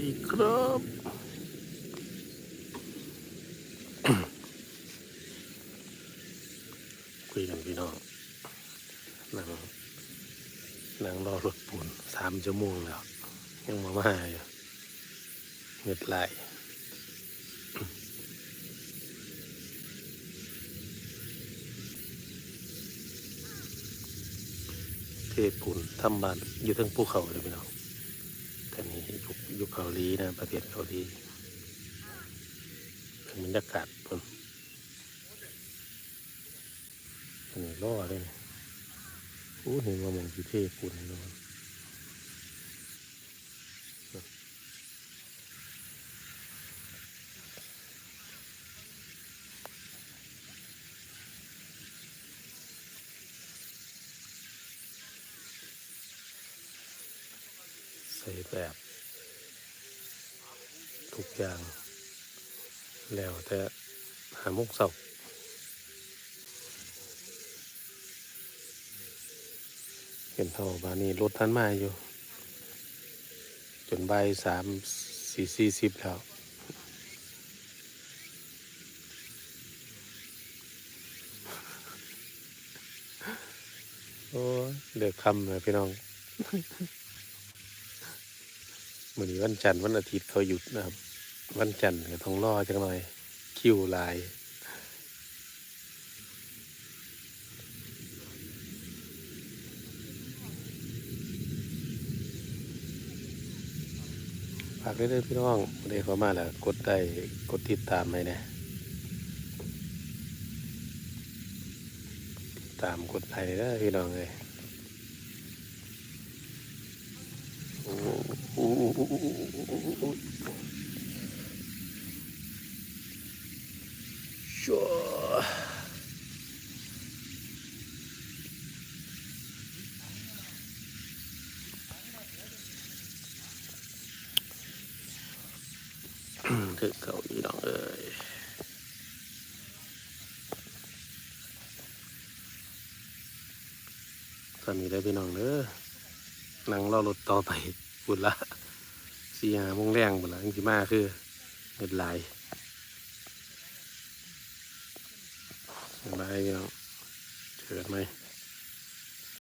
ดีครับ คุยกันพี่น้องนั่งนั่งรอรถปูนสามชั่วโมงแล้ว ยังมามาอยู่เงืดไหลเทปูนทำบ้านอยู่ทั้งภูเขาเลยพี่น้อง แต่นี้ยุคยุคเกาหลีนะประเทศเกาหลีเป็นบรรยากาศเพิ่นนี่ล่อเลยนี่โอ้เห็นว่ามองที่เทปูนนอน ใส่แบบทุกอย่าง แล้วแต่หามุกเสาเห็นเท่าบานนี้รถท่านมาอยู่ จนใบสามสี่สี่สิบแล้วโอ้เดือดคำเลยพี่น้อง มื่อนี้วันจันทร์วันอาทิตย์เขาหยุดนะครับ วันจันทร์ก็ต้องรอจังหน่อย คิวลายฝากเรื่อยๆพี่น้องเดี๋ยวเขามาแล้วกดได้กดติดตามให้นะติดตามกดไลค์ได้พี่น้องเลยโอ้โห ชัวถึงเก่าอีน้องเอ้ยตอนนี้ได้พี่น้องเด้อ นั่งรอรถต่อไปบุญละสี่หาโมงแรงบุญละจริงๆมาคือเงินหลายบ๊ายบายพี่น้องเถิดไหม